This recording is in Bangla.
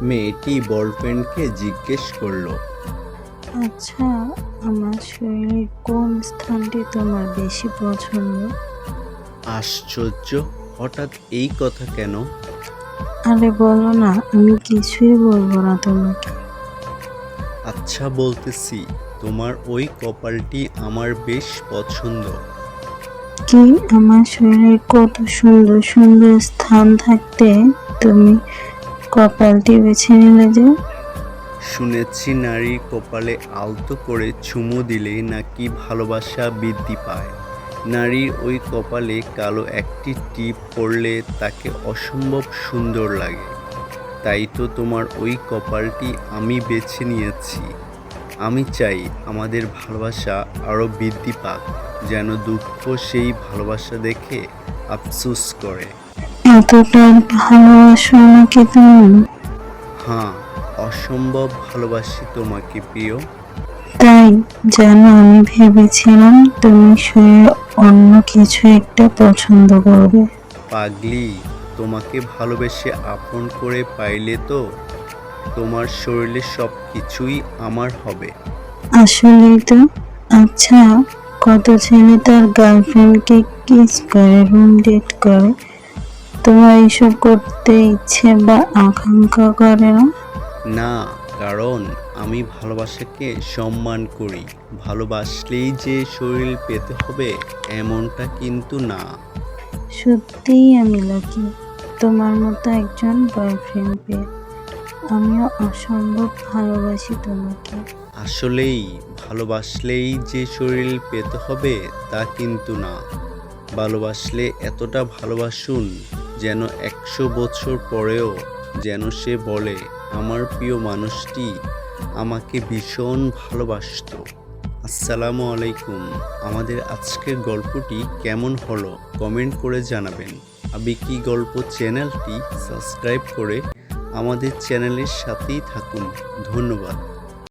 মেয়েটি বয়ফ্রেন্ডকে জিজ্ঞেস করল আচ্ছা আমার শরীরের কোন স্থানটি তোমার বেশি পছন্দ? আশ্চর্য হঠাৎ এই কথা কেন? আরে বলো না আমি কিছুই বলব না তোমাকে। আচ্ছা বলতেছি তোমার ওই কপালটি আমার বেশ পছন্দ। কি আমার শরীরের কত সুন্দর সুন্দর স্থান থাকতে তুমি কপালটি বেছে নিলে যে? শুনেছি নারীর কপালে আলতো করে চুমু দিলে নাকি ভালোবাসা বৃদ্ধি পায়। নারীর ওই কপালে কালো একটি টিপ পড়লে তাকে অসম্ভব সুন্দর লাগে। তাই তো তোমার ওই কপালটি আমি বেছে নিয়েছি। আমি চাই আমাদের ভালোবাসা আরও বৃদ্ধি পাক, যেন দুঃখ সেই ভালোবাসা দেখে আফসোস করে। এতটা ভালোবাসো আমাকে তুমি? হ্যাঁ অসম্ভব ভালোবাসি তোমাকে প্রিয়। তাই যেন আমি ভেবেছিলাম তুমি শরীরে অন্য কিছু একটা পছন্দ করবে। পাগলি তোমাকে ভালোবেসে আপন করে পাইলে তো তোমার শরীরে সব কিছুই আমার হবে। আসলেই তো। আচ্ছা কত ছেলে তার গার্লফ্রেন্ডকে কিস করে রুম ডেট করে? তোমার এইসব করতে ইচ্ছে বা আকাঙ্ক্ষা করে না? না কারণ আমি ভালোবাসাকে সম্মান করি। ভালোবাসলেই যে শরীর পেতে হবে এমনটা কিন্তু না। সত্যিই আমি লাকি তোমার মতো একজন বয়ফ্রেন্ড পেয়ে আমিও অসম্ভব ভালোবাসি তোমাকে। আসলেই ভালোবাসলেই যে শরীর পেতে হবে তা কিন্তু না। ভালোবাসলে এতটা ভালোবাসুন যেন একশো বছর পরেও যেন সে বলে, আমার প্রিয় মানুষটি আমাকে ভীষণ ভালোবাসত। আসসালামু আলাইকুম। আমাদের আজকের গল্পটি কেমন হলো কমেন্ট করে জানাবেন। আবিকি গল্প চ্যানেলটি সাবস্ক্রাইব করে আমাদের চ্যানেলের সাথেই থাকুন? ধন্যবাদ।